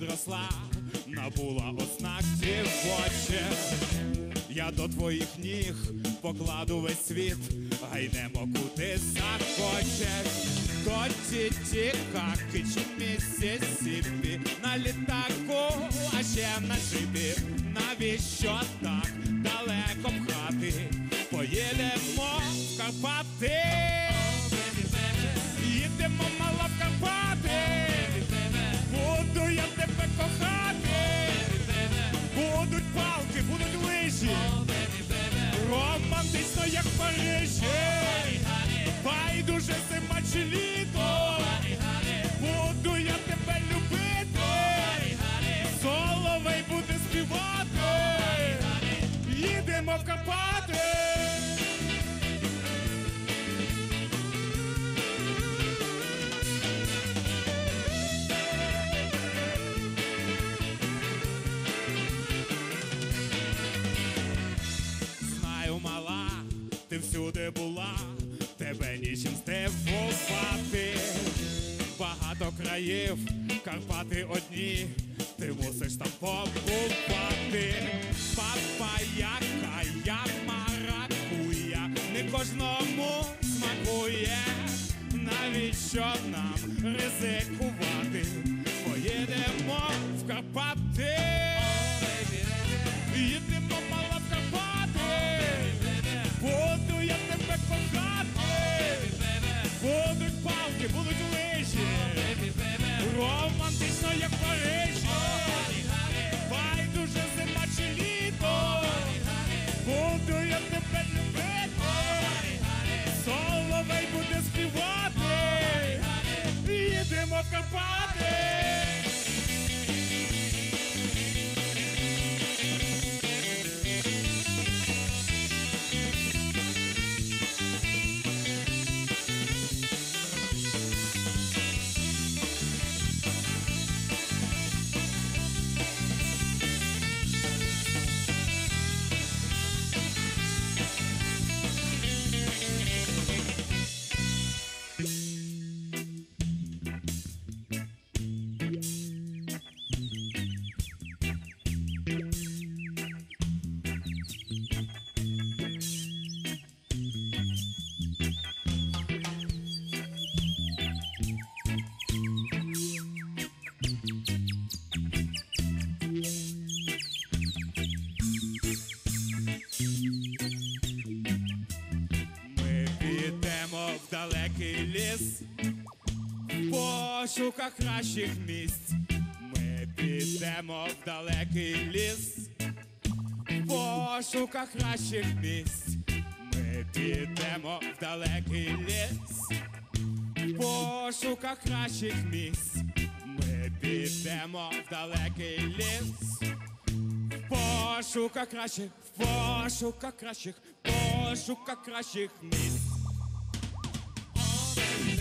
підросла, набула ознак дівоче. Я до твоїх ніг покладу весь світ, гайнемо куди захочеш. До Тітікаки чи Міссісіпі, на літаку, а ще на джипі. Навіщо так далеко пхати? Поїдемо в Карпати. Чи літо. Буду я тебе любити. Соловей буде співати. Їдемо в Карпати. Знаю, мала, ти всюди була, здивувати. Багато країв, Карпати одні, ти мусиш там побувати. Папа яка, як маракуя, не кожному смакує. Навіщо нам ризикувати? Поїдемо в Карпати. Далекий ліс в пошуках кращих місць. Ми підемо в далекий ліс в пошуках кращих місць. Ми підемо в далекий ліс в пошуках кращих місць. Ми підемо в далекий ліс. В пошуках кращих, в пошуках кращих, в пошуках кращих місць. Thank you.